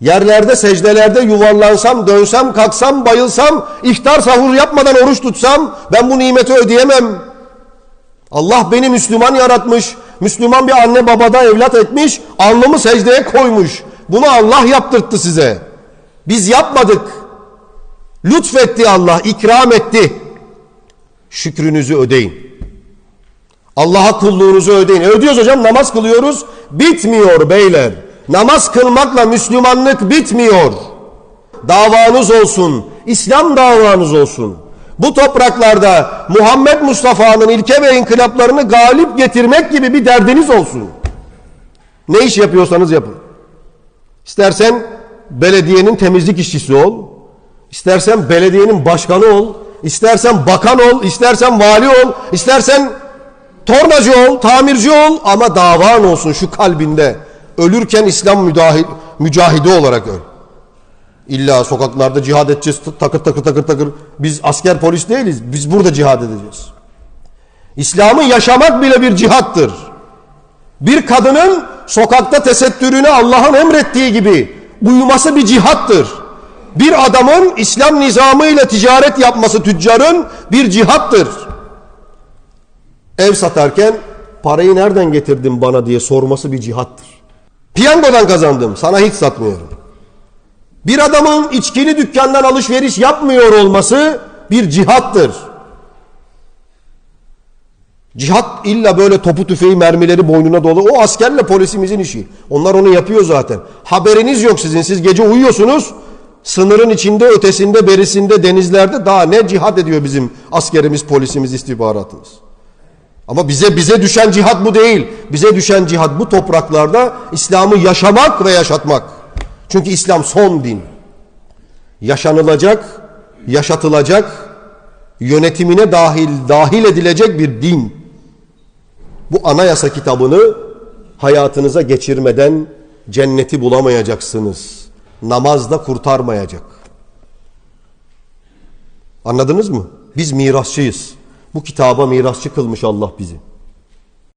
Yerlerde secdelerde yuvarlansam, dönsem, kalksam, bayılsam, iftar sahur yapmadan oruç tutsam ben bu nimeti ödeyemem. Allah beni Müslüman yaratmış. Müslüman bir anne babada evlat etmiş. Alnımı secdeye koymuş. Bunu Allah yaptırttı size. Biz yapmadık. Lütfetti Allah, ikram etti. Şükrünüzü ödeyin. Allah'a kulluğunuzu ödeyin. E ödüyoruz hocam namaz kılıyoruz. Bitmiyor beyler. Namaz kılmakla Müslümanlık bitmiyor. Davanız olsun. İslam davanız olsun. Bu topraklarda Muhammed Mustafa'nın ilke ve inkılaplarını galip getirmek gibi bir derdiniz olsun. Ne iş yapıyorsanız yapın. İstersen belediyenin temizlik işçisi ol. İstersen belediyenin başkanı ol. İstersen bakan ol. İstersen vali ol. İstersen tornacı ol, tamirci ol ama davan olsun şu kalbinde. Ölürken İslam müdahil, mücahidi olarak öl. İlla sokaklarda cihad edeceğiz takır takır takır takır. Biz asker polis değiliz. Biz burada cihad edeceğiz. İslam'ı yaşamak bile bir cihattır. Bir kadının sokakta tesettürüne Allah'ın emrettiği gibi uyuması bir cihattır. Bir adamın İslam nizamıyla ticaret yapması tüccarın bir cihattır. Ev satarken parayı nereden getirdin bana diye sorması bir cihattır. Piyangodan kazandım sana hiç satmıyorum. Bir adamın içkili dükkandan alışveriş yapmıyor olması bir cihattır. Cihat illa böyle topu tüfeği mermileri boynuna dolu. O askerle polisimizin işi. Onlar onu yapıyor zaten. Haberiniz yok sizin. Siz gece uyuyorsunuz. Sınırın içinde, ötesinde, berisinde, denizlerde daha ne cihat ediyor bizim askerimiz, polisimiz, istihbaratımız. Ama bize bize düşen cihat bu değil. Bize düşen cihat bu topraklarda İslam'ı yaşamak ve yaşatmak. Çünkü İslam son din. Yaşanılacak, yaşatılacak, yönetimine dahil dahil edilecek bir din. Bu anayasa kitabını hayatınıza geçirmeden cenneti bulamayacaksınız. Namazda kurtarmayacak. Anladınız mı? Biz mirasçıyız. Bu kitaba mirasçı kılmış Allah bizi.